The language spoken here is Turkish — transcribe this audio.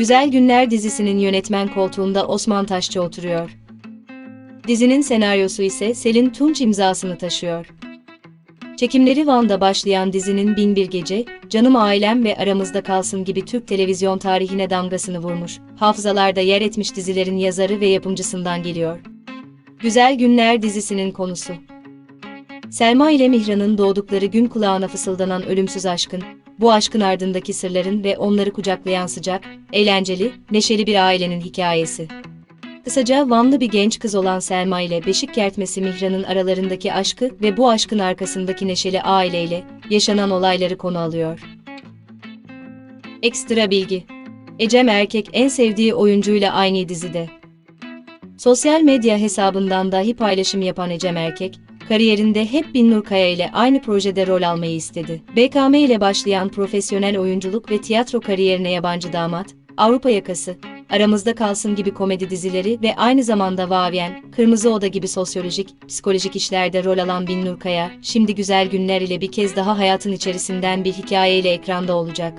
Güzel Günler dizisinin yönetmen koltuğunda Osman Taşçı oturuyor. Dizinin senaryosu ise Selin Tunç imzasını taşıyor. Çekimleri Van'da başlayan dizinin Bin Bir Gece, Canım Ailem ve Aramızda Kalsın gibi Türk televizyon tarihine damgasını vurmuş, hafızalarda yer etmiş dizilerin yazarı ve yapımcısından geliyor. Güzel Günler dizisinin konusu. Selma ile Mihran'ın doğdukları gün kulağına fısıldanan ölümsüz aşkın, bu aşkın ardındaki sırların ve onları kucaklayan sıcak, eğlenceli, neşeli bir ailenin hikayesi. Kısaca Vanlı bir genç kız olan Selma ile beşik kertmesi Mihran'ın aralarındaki aşkı ve bu aşkın arkasındaki neşeli aileyle yaşanan olayları konu alıyor. Ekstra bilgi. Ecem Erkek en sevdiği oyuncuyla aynı dizide. Sosyal medya hesabından dahi paylaşım yapan Ecem Erkek, kariyerinde hep Binnur Kaya ile aynı projede rol almayı istedi. BKM ile başlayan profesyonel oyunculuk ve tiyatro kariyerine yabancı damat, Avrupa Yakası, Aramızda Kalsın gibi komedi dizileri ve aynı zamanda Vavien, Kırmızı Oda gibi sosyolojik, psikolojik işlerde rol alan Binnur Kaya, şimdi güzel günler ile bir kez daha hayatın içerisinden bir hikayeyle ekranda olacak.